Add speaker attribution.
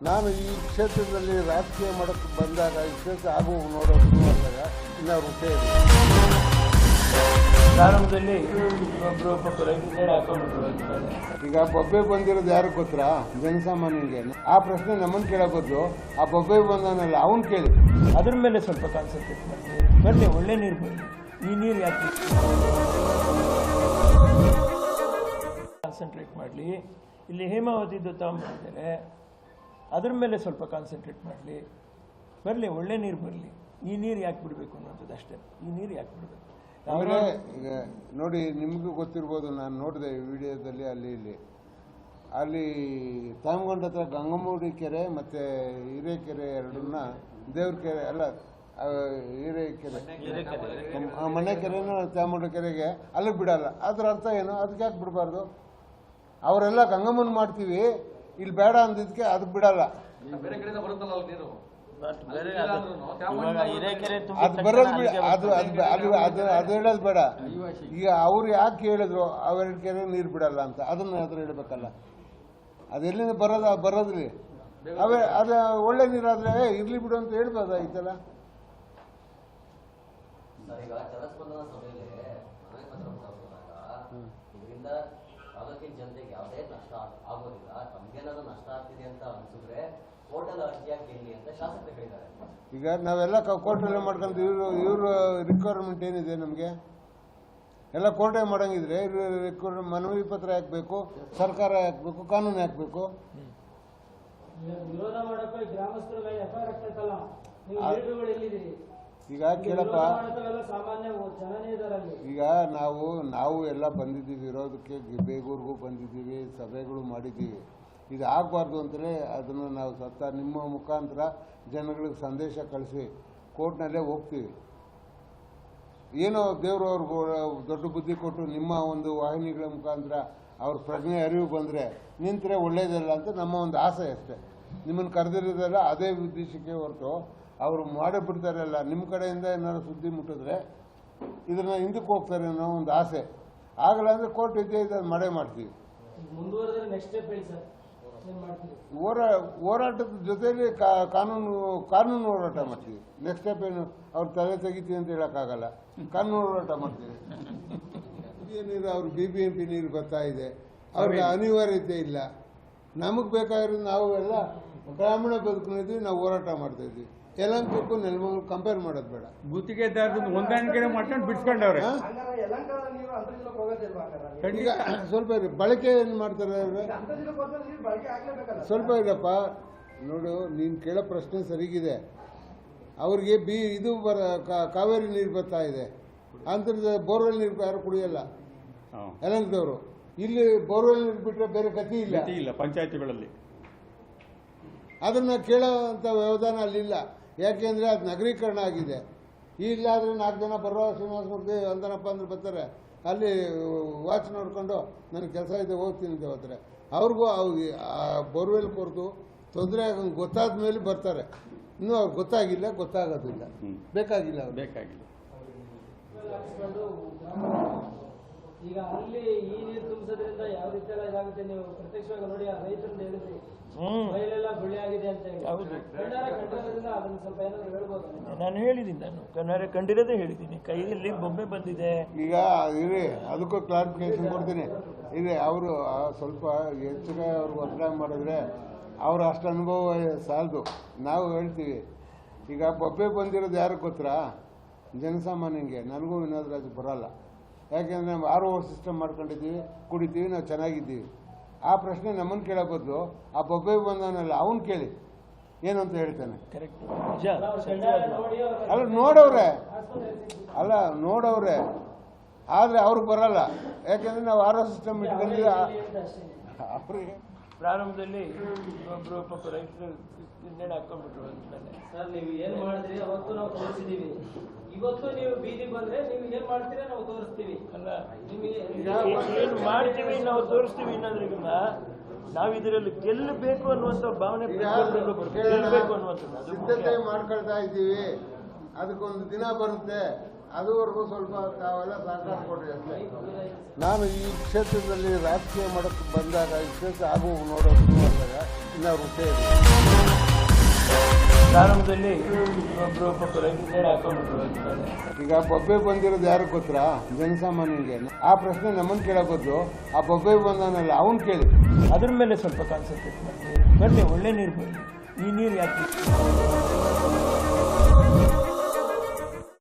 Speaker 1: ನಾನು ಈ ಕ್ಷೇತ್ರದಲ್ಲಿ ರಾಜಕೀಯ ಮಾಡೋಕ್ಕೆ ಬಂದಾಗ ಈ ಕ್ಷೇತ್ರ ಆಗು ನೋಡೋದು ನೋಡಿದಾಗ ಇನ್ನು ವೃತ್ತಿ ಇದೆ
Speaker 2: ಪ್ರಾರಂಭದಲ್ಲಿ ಒಬ್ಬರು ಒಬ್ಬ ರೈತರು ಹಾಕೊಂಡ್ಬಿಟ್ರು
Speaker 1: ಈಗ ಬೊಬ್ಬೆ ಬಂದಿರೋದು ಯಾರು ಗೊತ್ತಾ? ಜನಸಾಮಾನ್ಯನಿಗೆ ಆ ಪ್ರಶ್ನೆ ನಮ್ಮನ್ನು ಕೇಳಬಹುದು ಆ ಬೊಬ್ಬೆ ಬಂದಾನಲ್ಲ ಅವನು ಕೇಳಿ
Speaker 2: ಅದ್ರ ಮೇಲೆ ಸ್ವಲ್ಪ ಕಾನ್ಸಂಟ್ರೇಟ್ ಬರಲಿ ಒಳ್ಳೆ ನೀರು ಬರಲಿ. ಈ ನೀರು ಯಾಕೆ? ಕಾನ್ಸಂಟ್ರೇಟ್ ಮಾಡಲಿ. ಇಲ್ಲಿ ಹೇಮಾವತಿದ್ದು ತಗೊಂಡ್ಬರ್ತಾರೆ ಅದ್ರ ಮೇಲೆ ಸ್ವಲ್ಪ ಕಾನ್ಸಂಟ್ರೇಟ್ ಮಾಡಲಿ. ಬರಲಿ ಒಳ್ಳೆ ನೀರು ಬರಲಿ. ಈ ನೀರು ಯಾಕೆ ಬಿಡಬೇಕು ಅನ್ನೋದು ಅಷ್ಟೇ. ಈ ನೀರು ಯಾಕೆ ಬಿಡಬೇಕು?
Speaker 1: ಅಂದರೆ ಈಗ ನೋಡಿ ನಿಮಗೂ ಗೊತ್ತಿರ್ಬೋದು ನಾನು ನೋಡಿದೆ ವಿಡಿಯೋದಲ್ಲಿ ಅಲ್ಲಿ ಇಲ್ಲಿ. ಅಲ್ಲಿ ತಾಮಗೊಂಡ ಹತ್ರ ಗಂಗಮೂಡಿ ಕೆರೆ ಮತ್ತು ಹಿರೇಕೆರೆ ಎರಡನ್ನ ದೇವ್ರ ಕೆರೆ ಅಲ್ಲ ಆ, ಹಿರೇಕೆರೆ. ಮನೆ ಕೆರೆನೂ ತಾಮಗೊಂಡ ಕೆರೆಗೆ ಅಲ್ಲಿಗೆ ಬಿಡಲ್ಲ. ಅದರ ಅರ್ಥ ಏನು? ಅದಕ್ಕೆ ಯಾಕೆ ಬಿಡಬಾರ್ದು? ಅವರೆಲ್ಲ ಗಂಗಮ್ಮನ ಮಾಡ್ತೀವಿ. ಇಲ್ಲಿ ಬೇಡ ಅಂದಿದ್ದಕ್ಕೆ ಅದು ಬಿಡಲ್ಲ. ಅದು ಬರೋದು ಬಿಡ ಅದು ಅದು ಅದು ಅದು ಅದು ಹೇಳೋದು ಬೇಡ. ಈಗ ಅವ್ರು ಯಾಕೆ ಹೇಳಿದ್ರು ಅವೆರಡು ಕೆರೆ ನೀರು ಬಿಡಲ್ಲ ಅಂತ? ಅದನ್ನ ಹತ್ರ ಹೇಳ್ಬೇಕಲ್ಲ. ಅದೆಲ್ಲಿಂದ ಬರೋದ ಬರೋದ್ರಿ ಅವೇ ಅದು ಒಳ್ಳೆ ನೀರಾದ್ರೆ ಏ, ಇರ್ಲಿ ಬಿಡು ಅಂತ ಹೇಳ್ಬೋದಾಗಿತ್ತಲ್ಲ
Speaker 3: ಐತಲ್ಲ ಈಗ ಜಲಸ್ಪಂದನ ಸಭೆಯಲ್ಲಿ ಮನೆ ಪತ್ರ ಇದರಿಂದ ತಾಲೂಕಿನ ಜನತೆಗೆ ಯಾವುದೇ ನಷ್ಟ ಆಗೋದಿಲ್ಲ ತಮ್ಗೇನಾದ್ರೂ ನಷ್ಟ ಆಗ್ತಿದೆ ಅಂತ ಅನ್ಸಿದ್ರೆ ಕೋರ್ಟಲ್ಲಿ ಅರ್ಜಿಯಾಗಿ ಗೆಲ್ಲಿ ಅಂತ ಶಾಸಕರು ಹೇಳಿದ್ದಾರೆ.
Speaker 1: ಈಗ ನಾವೆಲ್ಲ ಕೋರ್ಟಲ್ಲೇ ಮಾಡ್ಕೊಂಡು ಇವರು ಇವ್ರ ರಿಕ್ವೈರ್ಮೆಂಟ್ ಏನಿದೆ ನಮಗೆ? ಎಲ್ಲ ಕೋರ್ಟೇ ಮಾಡಂಗಿದ್ರೆ ಇವ್ರು ಮನವಿ ಪತ್ರ ಹಾಕ್ಬೇಕು ಸರ್ಕಾರ ಹಾಕ್ಬೇಕು ಕಾನೂನು ಹಾಕ್ಬೇಕು.
Speaker 4: ವಿರೋಧ ಮಾಡಕ್ಕೆ ಗ್ರಾಮಸ್ಥರ ಎಫ್ ಐ ಆರ್ ಆಗ್ತೈತಲ್ಲ ನೀವು ಎಲ್ಲಿದ್ದೀರಿ?
Speaker 1: ಈಗ ಕೇಳಪ್ಪ. ಈಗ ನಾವು ನಾವು ಎಲ್ಲ ಬಂದಿದ್ದೀವಿ ಇರೋದಕ್ಕೆ ಬೇಗೂರಿಗೂ ಬಂದಿದ್ದೀವಿ ಸಭೆಗಳು ಮಾಡಿದ್ದೀವಿ. ಇದು ಆಗಬಾರ್ದು ಅಂತಲೇ ಅದನ್ನು ನಾವು ಸತ್ತ ನಿಮ್ಮ ಮುಖಾಂತರ ಜನಗಳಿಗೆ ಸಂದೇಶ ಕಳಿಸಿ ಕೋರ್ಟ್ನಲ್ಲೇ ಹೋಗ್ತೀವಿ. ಏನೋ ದೇವರು ಅವ್ರಿಗೆ ದೊಡ್ಡ ಬುದ್ಧಿ ಕೊಟ್ಟು ನಿಮ್ಮ ಒಂದು ವಾಹಿನಿಗಳ ಮುಖಾಂತರ ಅವ್ರ ಪ್ರಜ್ಞೆ ಅರಿವು ಬಂದರೆ ನಿಂತರೆ ಒಳ್ಳೆಯದಲ್ಲ ಅಂತ ನಮ್ಮ ಒಂದು ಆಸೆ ಅಷ್ಟೇ. ನಿಮ್ಮನ್ನು ಕರೆದಿರೋದಲ್ಲ ಅದೇ ಉದ್ದೇಶಕ್ಕೆ ಹೊರತು ಅವರು ಮಾಡೇ ಬಿಡ್ತಾರಲ್ಲ. ನಿಮ್ಮ ಕಡೆಯಿಂದ ಏನಾದ್ರು ಸುದ್ದಿ ಮುಟ್ಟಿದ್ರೆ ಇದನ್ನು ಹಿಂದಕ್ಕೆ ಹೋಗ್ತಾರೆ ಅನ್ನೋ ಒಂದು ಆಸೆ. ಆಗಲ್ಲ ಅಂದರೆ ಕೋರ್ಟ್ ಇದ್ದೇ ಇದನ್ನು ಮಾಡೇ ಮಾಡ್ತೀವಿ. ಹೋರಾ ಹೋರಾಟದ ಜೊತೆಯಲ್ಲಿ ಕಾ- ಕಾನೂನು ಕಾನೂನು ಹೋರಾಟ ಮಾಡ್ತೀವಿ. ನೆಕ್ಸ್ಟ್ ಸ್ಟೆಪ್ ಏನು? ಅವ್ರು ತಲೆ ತೆಗಿತೀವಿ ಅಂತ ಹೇಳೋಕ್ಕಾಗಲ್ಲ. ಕಾನೂನು ಹೋರಾಟ ಮಾಡ್ತೀವಿ. ಏನಿದೆ? ಅವ್ರು ಬಿ ಬಿ ಎಂ ಪಿ ನೀರು ಬರ್ತಾ ಇದೆ. ಅವ್ರಿಗೆ ಅನಿವಾರ್ಯತೆ ಇಲ್ಲ. ನಮಗೆ ಬೇಕಾಗಿರೋದು ನಾವು ಎಲ್ಲ ಗ್ರಾಮೀಣ ಬದುಕಿನಿದ್ದೀವಿ ನಾವು ಹೋರಾಟ ಮಾಡ್ತಾ ಇದ್ವಿ ಯಲಂಕಕ್ಕೂ ನೆಲಮಂಗಲು ಕಂಪೇರ್ ಮಾಡೋದು ಬೇಡ.
Speaker 5: ಗುತ್ತಿಗೆದಾರರು ಹೊಂದಾಣಿಕೆ ಮಾಡ್ಕೊಂಡು ಬಿಡ್ಸ್ಕೊಂಡವ್ರೆ.
Speaker 1: ಖಂಡಿತ ಈಗ ಸ್ವಲ್ಪ ಇರಿ. ಬಳಕೆ ಏನು ಮಾಡ್ತಾರೆ ಅವ್ರೆ? ಸ್ವಲ್ಪ ಇರಪ್ಪ ನೋಡು ನೀನು ಕೇಳೋ ಪ್ರಶ್ನೆ ಸರಿಗಿದೆ. ಅವ್ರಿಗೆ ಬಿ ಇದು ಬರ ಕಾ- ಕಾವೇರಿ ನೀರು ಬರ್ತಾ ಇದೆ. ಅಂತರ್ಜ ಬೋರ್ವೆಲ್ ನೀರು ಯಾರು ಕುಡಿಯಲ್ಲ? ಯಲಂಕದವರು. ಇಲ್ಲಿ ಬೋರ್ವೆಲ್ ನೀರು ಬಿಟ್ಟರೆ ಬೇರೆ ಗತಿ ಇಲ್ಲ.
Speaker 5: ಇಲ್ಲ ಪಂಚಾಯತಿಗಳಲ್ಲಿ.
Speaker 1: ಅದನ್ನ ಕೇಳೋವಂಥ ವ್ಯವಧಾನ ಅಲ್ಲಿಲ್ಲ ಯಾಕೆಂದ್ರೆ ಅದು ನಗರೀಕರಣ ಆಗಿದೆ. ಇಲ್ಲಾದರೆ ನಾಲ್ಕು ಜನ ಬರೋ ಶ್ರೀನಿವಾಸ ಮೂರ್ತಿ ಅಂದನಪ್ಪ ಅಂದ್ರೆ ಬರ್ತಾರೆ. ಅಲ್ಲಿ ವಾಚ್ ನೋಡಿಕೊಂಡು ನನಗೆ ಕೆಲಸ ಇದೆ ಹೋಗ್ತೀನಿ ಅಂತ ಹೇಳ್ತಾರೆ. ಅವ್ರಿಗೂ ಬೋರ್ವೆಲ್ ಕೊರತು ತೊಂದರೆ ಆಗಂಗೆ ಗೊತ್ತಾದ ಮೇಲೆ ಬರ್ತಾರೆ. ಇನ್ನೂ ಅವ್ರು ಗೊತ್ತಾಗಿಲ್ಲ ಗೊತ್ತಾಗೋದಿಲ್ಲ. ಬೇಕಾಗಿಲ್ಲ ಅವ್ರು
Speaker 5: ಬೇಕಾಗಿಲ್ಲ.
Speaker 4: ಈಗ ಅಲ್ಲಿ ಈ ನೀರು ತುಂಬಿಸೋದ್ರಿಂದ
Speaker 2: ನಾನು ಹೇಳಿದ್ದೀನಿ ನಾನು ಕಣ್ಣಾರೆ ಕಂಡಿರೋದೇ ಹೇಳಿದ್ದೀನಿ. ಕೈಯಲ್ಲಿ ಬೊಮ್ಮೆ ಬಂದಿದೆ.
Speaker 1: ಈಗ ಇರಿ ಅದಕ್ಕೂ ಕ್ಲಾರಿಫಿಕೇಶನ್ ಕೊಡ್ತೀನಿ. ಇದೆ ಅವರು ಸ್ವಲ್ಪ ಹೆಚ್ಚಿಗೆ ಅವ್ರಿಗೆ ಒತ್ತಾಯ ಮಾಡಿದ್ರೆ ಅವ್ರ ಅಷ್ಟು ಅನುಭವ ಸಾಲದು. ನಾವು ಹೇಳ್ತೀವಿ ಈಗ ಬೊಬ್ಬೆ ಬಂದಿರೋದು ಯಾರಿಗೆ ಗೊತ್ತಾ? ಜನಸಾಮಾನ್ಯಂಗೆ. ನನಗೂ ವಿನೋದ್ ರಾಜ್ ಬರಲ್ಲ. ಯಾಕೆಂದರೆ ನಾವು ಆರ್ ಓ ಸಿಸ್ಟಮ್ ಮಾಡ್ಕೊಂಡಿದ್ದೀವಿ ಕುಡಿತೀವಿ ನಾವು ಚೆನ್ನಾಗಿದ್ದೀವಿ. ಆ ಪ್ರಶ್ನೆ ನಮ್ಮನ್ನು ಕೇಳೋ ಬದಲು ಆ ಬೊಬ್ಬೆ ಬಂದವನಲ್ಲ ಅವನು ಕೇಳಿ. ಏನು ಅಂತ ಹೇಳ್ತಾನೆ. ಅಲ್ಲ ನೋಡವ್ರೆ. ಅಲ್ಲ ನೋಡವ್ರೆ. ಆದರೆ ಅವ್ರಿಗೆ ಬರಲ್ಲ. ಯಾಕೆಂದರೆ ನಾವು ಆರೋ ಸಿಸ್ಟಮ್ ಇಟ್ಕೊಂಡಿಲ್ಲ
Speaker 4: ಅಂತ ಅಷ್ಟೇ.
Speaker 1: ಅವ್ರಿಗೆ
Speaker 2: ಪ್ರಾರಂಭದಲ್ಲಿ ಒಬ್ಬರು ಪಾಪ ರೈತರು ನೇಣು ಹಾಕೊಂಡ್ಬಿಟ್ರು ಅಂತ
Speaker 4: ಸರ್ ನೀವು ಏನ್ ಮಾಡಿದ್ರಿ? ಅವತ್ತು ನಾವು ತೋರಿಸಿದೀವಿ. ಇವತ್ತು ನೀವು ಬೀದಿ ಬಂದ್ರೆ ನೀವು ಏನ್ ಮಾಡ್ತೀರಾ ನಾವು ತೋರಿಸ್ತೀವಿ.
Speaker 2: ಅಲ್ಲ
Speaker 4: ನಿಮಗೆ
Speaker 2: ಏನು ಮಾಡ್ತೀವಿ ನಾವು ತೋರಿಸ್ತೀವಿ ಅನ್ನೋದ್ರಿಗಿಂತ ನಾವ್ ಇದರಲ್ಲಿ ಗೆಲ್ಲಬೇಕು ಅನ್ನುವಂತ ಭಾವನೆ ಗೆಲ್ಲಬೇಕು ಅನ್ನುವಂಥದ್ದು. ಮುಖ್ಯ.
Speaker 1: ಸಿದ್ಧತೆ ಮಾಡ್ಕೊಳ್ತಾ ಇದ್ದೀವಿ. ಅದಕ್ಕೊಂದು ದಿನ ಬರುತ್ತೆ. ಅದುವರೆಗೂ ಸ್ವಲ್ಪ ತಾವೆಲ್ಲ ಸಹಕಾರ ಕೊಡ್ರಿ ಅಷ್ಟೇ. ನಾನು ಈ ಕ್ಷೇತ್ರದಲ್ಲಿ ರಾಜಕೀಯ ಮಾಡೋಕ್ಕೆ ಬಂದಾಗ ಈ ಕ್ಷೇತ್ರ ಆಗು ನೋಡೋದು ನೋಡಿದಾಗ ಇನ್ನೂ ವೃತ್ತೇ ಇದೆ
Speaker 2: ಪ್ರಾರಂಭದಲ್ಲಿ.
Speaker 1: ಈಗ ಬೊಬ್ಬೆ ಬಂದಿರೋದು ಯಾರು ಗೊತ್ತಾ? ಜನಸಾಮಾನ್ಯನಿಗೆ ಆ ಪ್ರಶ್ನೆ ನಮ್ಮನ್ನು ಕೇಳಬಹುದು ಆ ಬೊಬ್ಬೆ ಬಂದನಲ್ಲ ಅವನು ಕೇಳಿ.
Speaker 2: ಅದ್ರ ಮೇಲೆ ಸ್ವಲ್ಪ ಕಾನ್ಸಂಟ್ರೇಟ್ ಮಾಡಿ ಬರಲಿ ಒಳ್ಳೆ ನೀರು ಬನ್ನಿ ಈ ನೀರು ಯಾಕೆ?